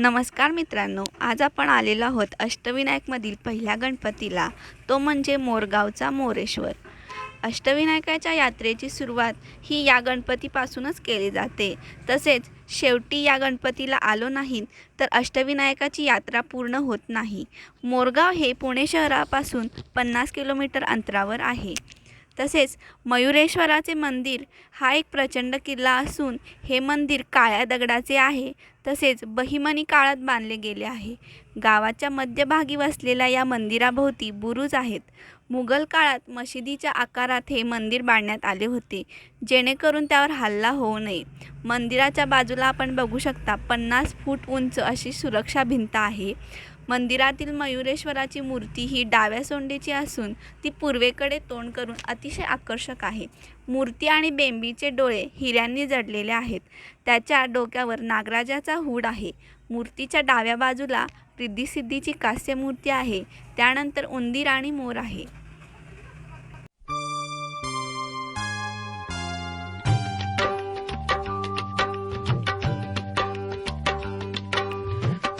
नमस्कार मित्रांनो आज आपण आलेलो आहोत अष्टविनायकमधील पहिल्या गणपतीला. तो म्हणजे मोरगावचा मोरेश्वर. अष्टविनायकाच्या यात्रेची सुरुवात ही या गणपतीपासूनच केली जाते. तसेच शेवटी या गणपतीला आलो नाही तर अष्टविनायकाची यात्रा पूर्ण होत नाही. मोरगाव हे पुणे शहरापासून पन्नास किलोमीटर अंतरावर आहे. तसेच मयुरेश्वराचे मंदिर हा एक प्रचंड किल्ला असून हे मंदिर काळ्या दगडाचे आहे. तसेच बहिमनी काळात बांधले गेले आहे. गावाच्या मध्यभागी वसलेल्या या मंदिराभोवती बुरुज आहेत. मुघल काळात मशिदीच्या आकारात हे मंदिर बांधण्यात आले होते जेणेकरून त्यावर हल्ला होऊ नये. मंदिराच्या बाजूला आपण बघू शकता पन्नास फूट उंच अशी सुरक्षा भिंत आहे. मंदिरातील मयुरेश्वराची मूर्ती ही डाव्या सोंडीची असून ती पूर्वेकडे तोंड करून अतिशय आकर्षक आहे. मूर्ती आणि बेंबीचे डोळे हिऱ्यांनी जडलेले आहेत. त्याच्या डोक्यावर नागराजाचा हूड आहे. मूर्तीच्या डाव्या बाजूला रिद्धिसिद्धीची कास्य मूर्ती आहे. त्यानंतर उंदीर आणि मोर आहे.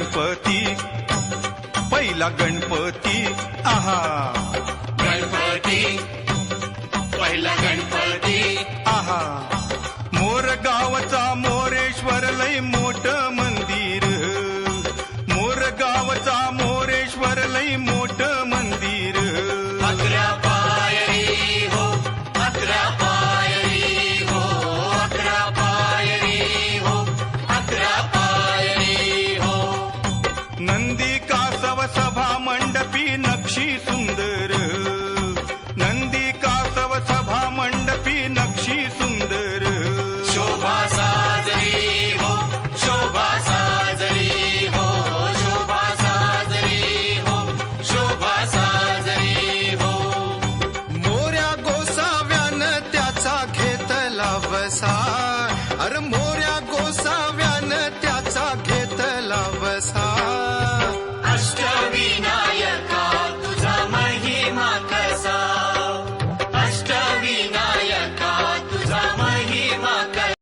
गणपती पहिला गणपती आहा. गणपती पहिला गणपती. आहा. मोर गावचा मोरेश्वर लय मोठ सा